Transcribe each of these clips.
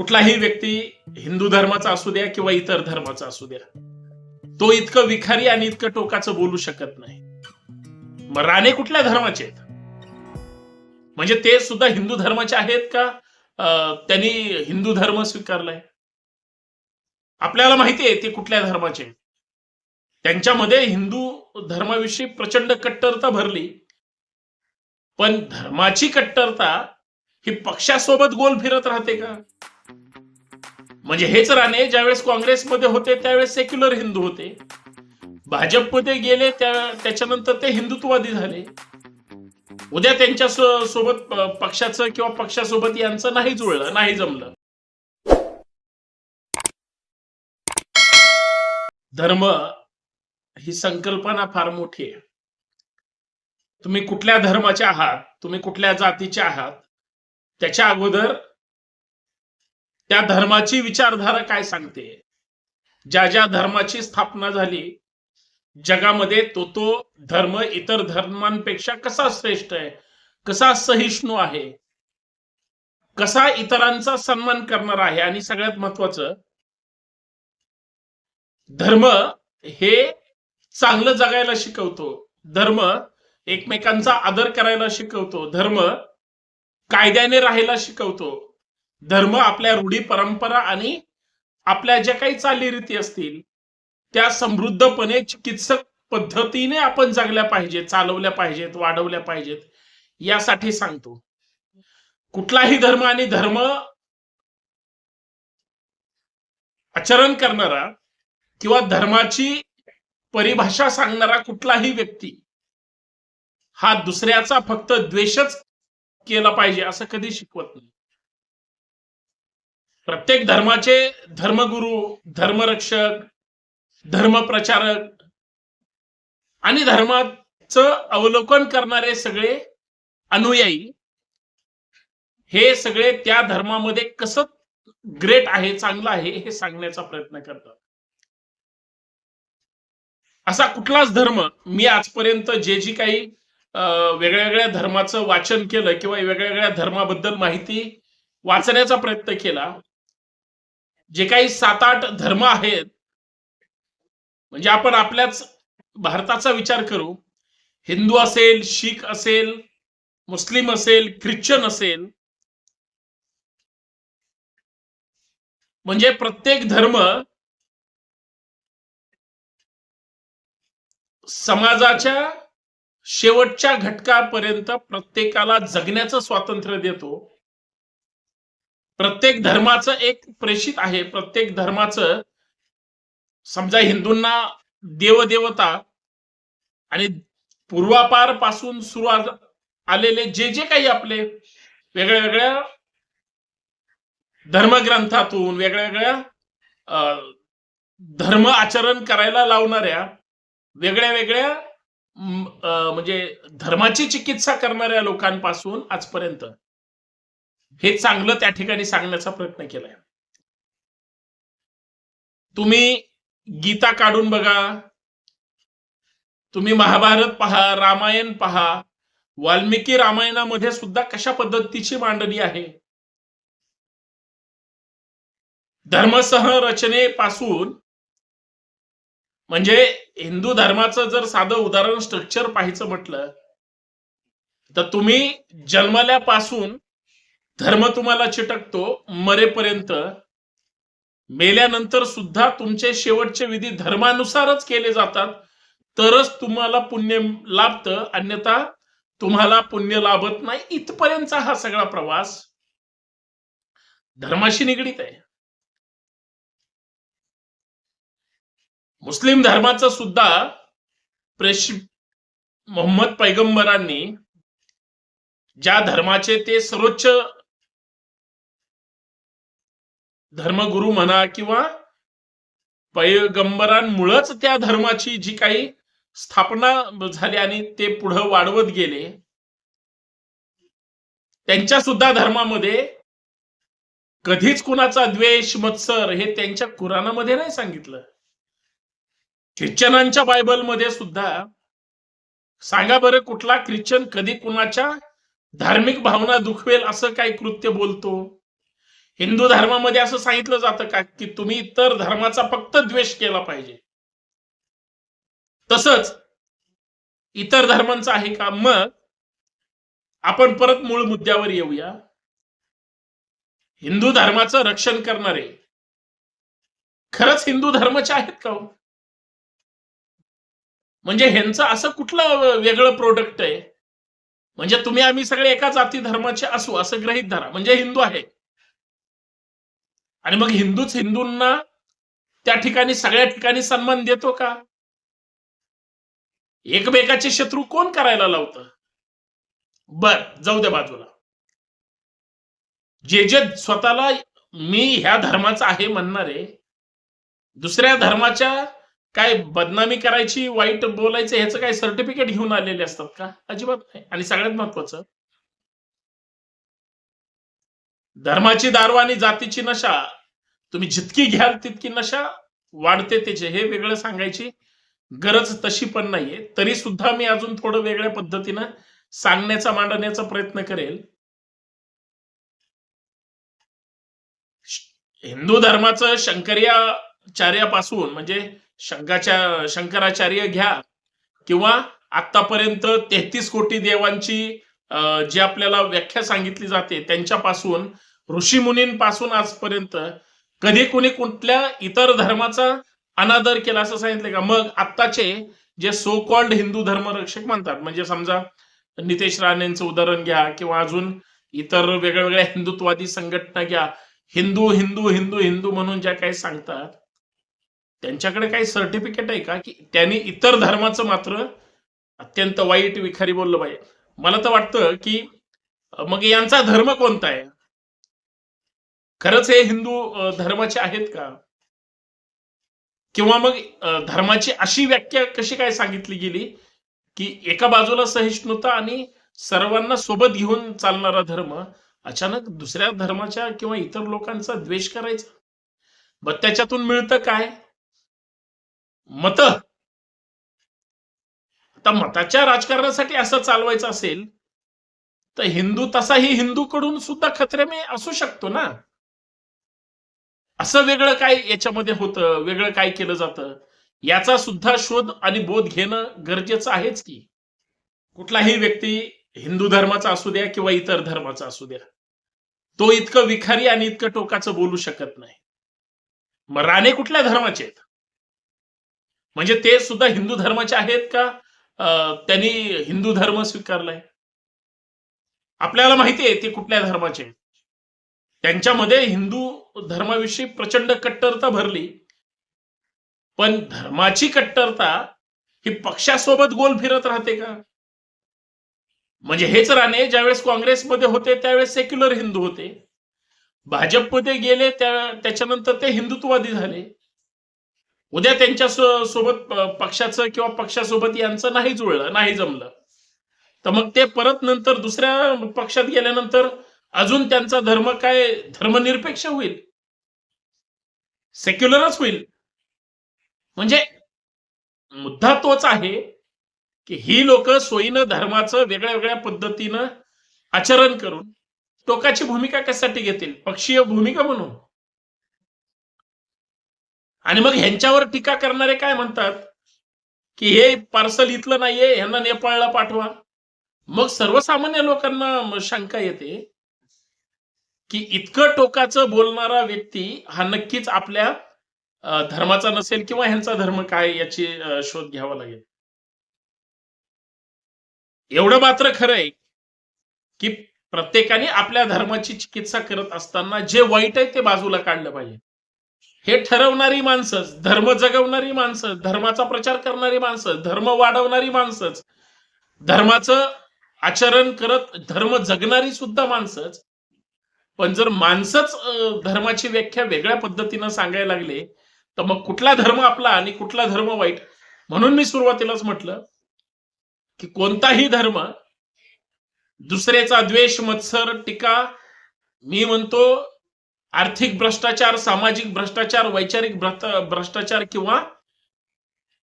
कुठलाही व्यक्ती हिंदू धर्माचा असू द्या किंवा इतर धर्माचा असू द्या तो इतकं विखारी आणि इतकं टोकाचं बोलू शकत नाही. मग राणे कुठल्या धर्माचे आहेत? म्हणजे ते सुद्धा हिंदू धर्माचे आहेत का? त्यांनी हिंदू धर्म स्वीकारलाय? आपल्याला माहिती आहे ते कुठल्या धर्माचे आहेत. त्यांच्यामध्ये हिंदू धर्माविषयी प्रचंड कट्टरता भरली. पण धर्माची कट्टरता ही पक्षासोबत गोल फिरत राहते का? म्हणजे हेच राणे ज्यावेळेस काँग्रेसमध्ये होते त्यावेळेस सेक्युलर हिंदू होते. भाजपमध्ये गेले त्या त्याच्यानंतर ते हिंदुत्ववादी झाले. उद्या त्यांच्या सो- सोबत पक्षाचं किंवा पक्षासोबत यांचं नाही जुळलं नाही जमलं. धर्म ही संकल्पना फार मोठी आहे. तुम्ही कुठल्या धर्माचे आहात तुम्ही कुठल्या जातीचे आहात त्याच्या अगोदर त्या धर्माची विचारधारा काय सांगते? ज्या ज्या धर्माची स्थापना झाली जगामध्ये तो तो धर्म इतर धर्मांपेक्षा कसा श्रेष्ठ आहे? कसा सहिष्णू आहे? कसा इतरांचा सन्मान करणार आहे? आणि सगळ्यात महत्वाचं धर्म हे चांगलं जगायला शिकवतो. धर्म एकमेकांचा आदर करायला शिकवतो. धर्म कायद्याने राहायला शिकवतो. धर्म आपल्या रूढी परंपरा आणि आपल्या ज्या काही चालीरीती असतील त्या समृद्धपणे चिकित्सक पद्धतीने आपण जगल्या पाहिजेत चालवल्या पाहिजेत वाढवल्या पाहिजेत यासाठी सांगतो. कुठलाही धर्म आणि धर्म आचरण करणारा किंवा धर्माची परिभाषा सांगणारा कुठलाही व्यक्ती हा दुसऱ्याचा फक्त द्वेषच केला पाहिजे असं कधी शिकवत नाही. प्रत्येक धर्माचे धर्मगुरु धर्मरक्षक धर्मप्रचारक आणि धर्माचं अवलोकन करणारे सगळे अनुयायी हे सगळे त्या धर्मामध्ये कसं ग्रेट आहे चांगलं आहे हे सांगण्याचा प्रयत्न करतात. असा कुठलाच धर्म मी आजपर्यंत जे जी काही वेगळ्या वेगळ्या धर्माचं वाचन केलं किंवा वेगळ्या वेगळ्या धर्माबद्दल माहिती वाचण्याचा प्रयत्न केला जे काही सात आठ धर्म आहेत म्हणजे आपण आपल्याच भारताचा विचार करू. हिंदू असेल शीख असेल मुस्लिम असेल ख्रिश्चन असेल. म्हणजे प्रत्येक धर्म समाजाच्या शेवटच्या घटकापर्यंत प्रत्येकाला जगण्याचं स्वातंत्र्य देतो. प्रत्येक धर्माचं एक प्रेषित आहे. प्रत्येक धर्माचं समजा हिंदूंना देवदेवता आणि पूर्वापारपासून सुरुवात आलेले जे जे काही आपले वेगळ्या वेगळ्या धर्मग्रंथातून वेगळ्या वेगळ्या अं, धर्म आचरण करायला लावणाऱ्या वेगळ्या वेगळ्या अं, म्हणजे धर्माची चिकित्सा करणाऱ्या लोकांपासून आजपर्यंत हे चांगलं त्या ठिकाणी सांगण्याचा प्रयत्न केलाय. तुम्ही गीता काढून बघा. तुम्ही महाभारत पहा रामायण पहा. वाल्मिकी रामायणामध्ये सुद्धा कशा पद्धतीची मांडणी आहे? धर्मसह रचनेपासून म्हणजे हिंदू धर्माचं जर साधं उदाहरण स्ट्रक्चर पाहायचं म्हटलं तर तुम्ही जन्मल्यापासून धर्म तुम्हाला चिटकतो मरेपर्यंत. मेल्यानंतर सुद्धा तुमचे शेवटचे विधी धर्मानुसारच केले जातात. तरच तुम्हाला पुण्य लाभतं. अन्यथा तुम्हाला पुण्य लाभत नाही. इथपर्यंतचा हा सगळा प्रवास धर्माशी निगडीत आहे. मुस्लिम धर्माचं सुद्धा प्रेष मोहम्मद पैगंबरांनी ज्या धर्माचे ते सर्वोच्च धर्मगुरु म्हणा किंवा पैगंबरांमुळेच त्या धर्माची जी काही स्थापना झाली आणि ते पुढं वाढवत गेले त्यांच्या सुद्धा धर्मामध्ये कधीच कुणाचा द्वेष मत्सर हे त्यांच्या कुराणामध्ये नाही सांगितलं. ख्रिश्चनांच्या बायबलमध्ये सुद्धा सांगा बरं कुठला ख्रिश्चन कधी कुणाच्या धार्मिक भावना दुखवेल असं काही कृत्य बोलतो? हिंदू धर्मामध्ये असं सांगितलं जातं का की तुम्ही इतर धर्माचा फक्त द्वेष केला पाहिजे. तसंच इतर धर्मांचं आहे का? मग आपण परत मूळ मुद्द्यावर येऊया. हिंदू धर्माचं रक्षण करणारे खरंच हिंदू धर्माचे आहेत का हो? म्हणजे ह्यांचं असं कुठलं वेगळं प्रोडक्ट आहे? म्हणजे तुम्ही आम्ही सगळे एका जाती धर्माचे असू असं ग्रहित धरा. म्हणजे हिंदू आहे. आणि मग हिंदूच हिंदूंना त्या ठिकाणी सगळ्या ठिकाणी सन्मान देतो का? एकमेकाचे शत्रू कोण करायला लावतं? बर जाऊ द्या बाजूला. जे जे स्वतःला मी ह्या धर्माचा आहे म्हणणारे दुसऱ्या धर्माच्या काय बदनामी करायची वाईट बोलायचं ह्याचं काय सर्टिफिकेट घेऊन आलेले असतात का? अजिबात नाही. आणि सगळ्यात महत्वाचं धर्माची दारू आणि जातीची नशा तुम्ही जितकी घ्याल तितकी नशा वाढते त्याचे. हे वेगळं सांगायची गरज तशी पण नाहीये. तरी सुद्धा मी अजून थोडं वेगळ्या पद्धतीनं सांगण्याचा मांडण्याचा प्रयत्न करेल. हिंदू धर्माचं शंकर्याचार्यापासून म्हणजे शंकाच्या शंकराचार्य घ्या किंवा आतापर्यंत तेहतीस कोटी देवांची जी आपल्याला व्याख्या सांगितली जाते त्यांच्यापासून ऋषी मुनींपासून आजपर्यंत कधी कोणी कुठल्या इतर धर्माचा अनादर केला असं सांगितलं का? मग आत्ताचे जे सो कॉल्ड हिंदू धर्मरक्षक म्हणतात म्हणजे समजा नितेश राणेंचं उदाहरण घ्या किंवा अजून इतर वेगळ्या वेगळ्या हिंदुत्वादी संघटना घ्या हिंदू हिंदू हिंदू हिंदू म्हणून ज्या काही सांगतात त्यांच्याकडे काही सर्टिफिकेट आहे का की त्यांनी इतर धर्माचं मात्र अत्यंत वाईट विखारी बोललं पाहिजे? मला तर वाटतं की मग यांचा धर्म कोणता आहे? खरंच हे हिंदू धर्माचे आहेत का? किंवा मग धर्माची अशी व्याख्या कशी काय सांगितली गेली की एका बाजूला सहिष्णुता आणि सर्वांना सोबत घेऊन चालणारा धर्म अचानक दुसऱ्या धर्माच्या किंवा इतर लोकांचा द्वेष करायचा? मग त्याच्यातून मिळतं काय? मत. आता मताच्या राजकारणासाठी असं चालवायचं असेल तर हिंदू तसाही हिंदूकडून सुद्धा खतरे असू शकतो ना? असं वेगळं काय याच्यामध्ये होतं? वेगळं काय केलं जातं? याचा सुद्धा शोध आणि बोध घेणं गरजेचं आहेच की. कुठलाही व्यक्ती हिंदू धर्माचा असू द्या किंवा इतर धर्माचा असू द्या तो इतकं विखारी आणि इतकं टोकाचं बोलू शकत नाही. मग राणे कुठल्या धर्माचे आहेत? म्हणजे ते सुद्धा हिंदू धर्माचे आहेत का? त्यांनी हिंदू धर्म स्वीकारलाय? आपल्याला माहिती आहे ते कुठल्या धर्माचे आहेत? त्यांच्यामध्ये हिंदू धर्माविषयी प्रचंड कट्टरता भरली. पण धर्माची कट्टरता ही पक्षासोबत गोल फिरत राहते का? म्हणजे हेच राणे ज्यावेळेस काँग्रेसमध्ये होते त्यावेळेस सेक्युलर हिंदू होते. भाजपमध्ये गेले त्या त्याच्यानंतर ते हिंदुत्ववादी झाले. उद्या त्यांच्या सो- सोबत पक्षाचं किंवा पक्षासोबत यांचं नाही जुळलं नाही जमलं. तर मग ते परत नंतर दुसऱ्या पक्षात गेल्यानंतर अजून त्यांचा धर्म काय? धर्मनिरपेक्ष होईल. सेक्युलरच होईल. म्हणजे मुद्दा तोच आहे की ही लोक सोयीनं धर्माचं वेगळ्या वेगळ्या पद्धतीनं आचरण करून टोकाची भूमिका कशासाठी घेतील? पक्षीय भूमिका म्हणून. आणि मग ह्यांच्यावर टीका करणारे काय म्हणतात? की हे पार्सल इथलं नाहीये ह्यांना नेपाळला पाठवा. मग सर्वसामान्य लोकांना शंका येते की इतकं टोकाचं बोलणारा व्यक्ती हा नक्कीच आपल्या धर्माचा नसेल किंवा ह्यांचा धर्म काय याची शोध घ्यावा लागेल. एवढं मात्र खरं आहे की प्रत्येकाने आपल्या धर्माची चिकित्सा करत असताना जे वाईट आहे ते बाजूला काढलं पाहिजे. हे ठरवणारी माणसंच धर्म जगवणारी माणसं धर्माचा प्रचार करणारी माणसं धर्म वाढवणारी माणसंच धर्माचं आचरण करत धर्म जगणारी सुद्धा माणसंच पण जर माणसंच धर्माची व्याख्या वेगळ्या पद्धतीनं सांगायला लागले तर मग कुठला धर्म आपला आणि कुठला धर्म वाईट? म्हणून मी सुरुवातीलाच म्हटलं की कोणताही धर्म दुसऱ्याचा द्वेष मत्सर टीका मी म्हणतो आर्थिक भ्रष्टाचार सामाजिक भ्रष्टाचार वैचारिक भ्रष्टाचार किंवा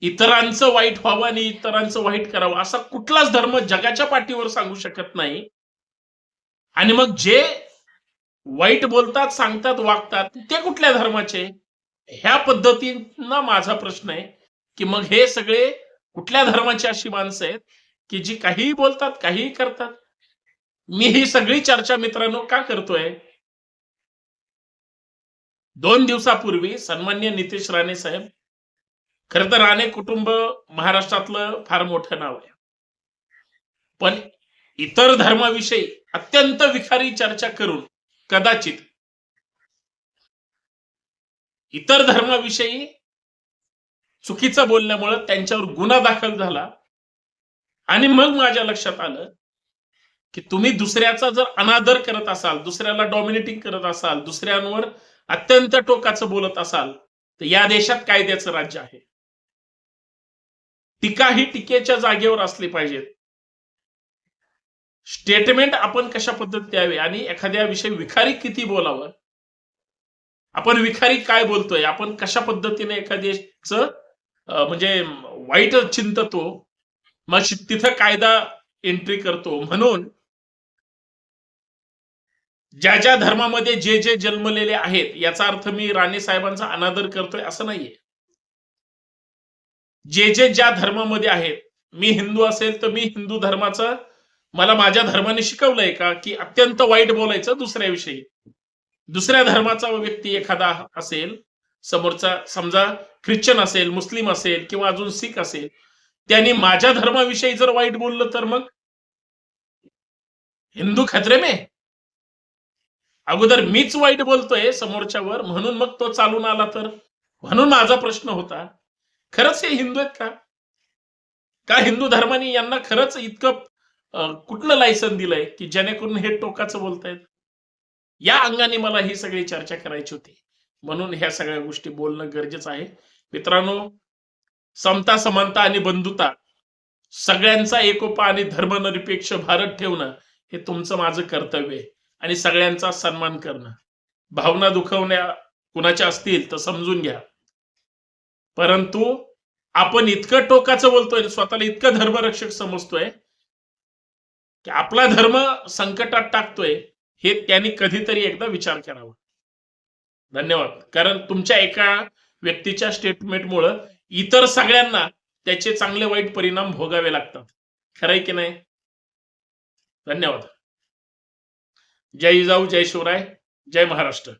इतरांचं वाईट व्हावं आणि इतरांचं वाईट करावं असा कुठलाच धर्म जगाच्या पाठीवर सांगू शकत नाही. आणि मग जे वाईट बोलतात सांगतात वागतात. ते कुठल्या धर्माचे? ह्या पद्धतीनं माझा प्रश्न आहे की मग हे सगळे कुठल्या धर्माची अशी माणसं आहेत की जी काहीही बोलतात काहीही करतात? मी ही सगळी चर्चा मित्रांनो का करतोय? दोन दिवसापूर्वी सन्मान्य नितेश राणे साहेब खर तर राणे कुटुंब महाराष्ट्रातलं फार मोठं नाव आहे. पण इतर धर्माविषयी अत्यंत विखारी चर्चा करून कदाचित. इतर धर्माविषयी चुकीचं बोलल्यामुळं त्यांच्यावर गुन्हा दाखल झाला. आणि मग माझ्या लक्षात आलं की तुम्ही दुसऱ्याचा जर अनादर करत असाल दुसऱ्याला डॉमिनेटिंग करत असाल दुसऱ्यांवर अत्यंत टोकाचं बोलत असाल तर या देशात कायद्याचं राज्य आहे. टीका ही टीकेच्या जागेवर असली पाहिजेत. स्टेटमेंट आपण कशा पद्धतीत द्यावे? आणि एखाद्या विषयी विखारी किती बोलावं? आपण विखारी काय बोलतोय? आपण कशा पद्धतीने एखाद्याच म्हणजे वाईट चिंततो मग तिथं कायदा एंट्री करतो. म्हणून ज्या ज्या धर्मामध्ये जे जे जन्मलेले आहेत याचा अर्थ मी राणे साहेबांचा अनादर करतोय असं नाहीये. जे जे ज्या धर्मामध्ये आहेत मी हिंदू असेल तर मी हिंदू धर्माचं मला माझ्या धर्माने शिकवलंय का की अत्यंत वाईट बोलायचं दुसऱ्याविषयी? दुसऱ्या धर्माचा व्यक्ती एखादा असेल समोरचा समजा ख्रिश्चन असेल मुस्लिम असेल किंवा अजून सिख असेल त्यांनी माझ्या धर्माविषयी जर वाईट बोललं तर मग? हिंदू खत्रे मे? अगोदर मीच वाईट बोलतोय समोरच्यावर म्हणून मग तो चालून आला तर? म्हणून माझा प्रश्न होता. खरंच हे हिंदू आहेत का? का हिंदू धर्माने यांना खरंच इतकं कुठलं लायसन दिलंय की जेणेकरून हे टोकाचं बोलतायत? या अंगाने मला ही सगळी चर्चा करायची होती. म्हणून ह्या सगळ्या गोष्टी बोलणं गरजेचं आहे. मित्रांनो समता समानता आणि बंधुता सगळ्यांचा एकोपा आणि धर्मनिरपेक्ष भारत ठेवणं हे तुमचं माझं कर्तव्य आहे आणि सगळ्यांचा सन्मान करणं. भावना दुखवण्या कुणाच्या असतील तर समजून घ्या. परंतु आपण इतकं टोकाचं बोलतोय स्वतःला इतकं धर्मरक्षक समजतोय की आपला धर्म संकटात टाकतोय हे त्यांनी कधीतरी एकदा विचार करावा. धन्यवाद. कारण तुमच्या एका व्यक्तीच्या स्टेटमेंटमुळं इतर सगळ्यांना त्याचे चांगले वाईट परिणाम भोगावे लागतात. खरंय की नाही? धन्यवाद. जय जाऊ जय शिवराय जय महाराष्ट्र.